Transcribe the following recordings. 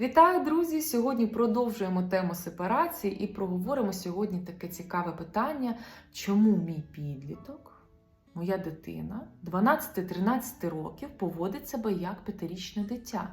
Вітаю, друзі! Сьогодні продовжуємо тему сепарації і проговоримо сьогодні таке цікаве питання, чому мій підліток, моя дитина 12-13 років поводить себе як п'ятирічне дитя,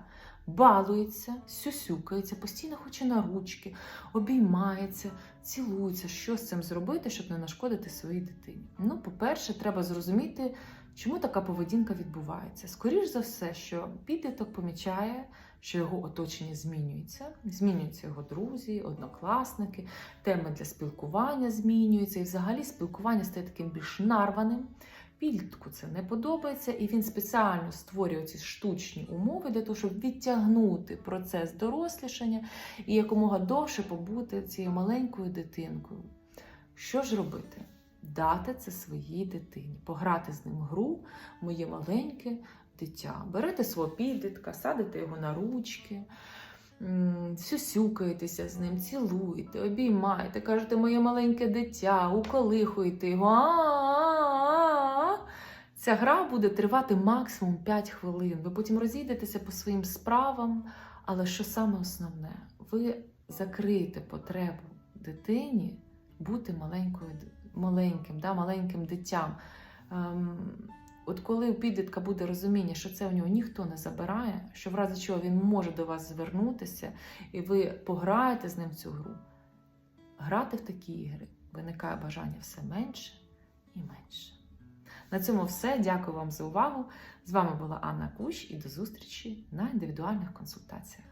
балується, сюсюкається, постійно хоче на ручки, обіймається, цілується. Що з цим зробити, щоб не нашкодити своїй дитині? Ну, по-перше, треба зрозуміти, чому така поведінка відбувається. Скоріш за все, що підліток помічає що його оточення змінюється, змінюються його друзі, однокласники, теми для спілкування змінюються, і взагалі спілкування стає таким більш нарваним. Підлітку це не подобається, і він спеціально створює ці штучні умови для того, щоб відтягнути процес дорослішання і якомога довше побути цією маленькою дитинкою. Що ж робити? Дати це своїй дитині, пограти з ним гру, моє маленьке дитя. Берете свого підлітка, садите його на ручки, сюсюкаєтеся з ним, цілуєте, обіймаєте, кажете, моє маленьке дитя, уколихуєте його. А-а-а-а. Ця гра буде тривати максимум 5 хвилин. Ви потім розійдетеся по своїм справам, але що саме основне, ви закриєте потребу дитині бути маленькою, маленьким, да, маленьким дитям. Ем, От коли у підлітка буде розуміння, що це у нього ніхто не забирає, що в разі чого він може до вас звернутися, і ви пограєте з ним цю гру, грати в такі ігри виникає бажання все менше і менше. На цьому все. Дякую вам за увагу. З вами була Анна Кущ і до зустрічі на індивідуальних консультаціях.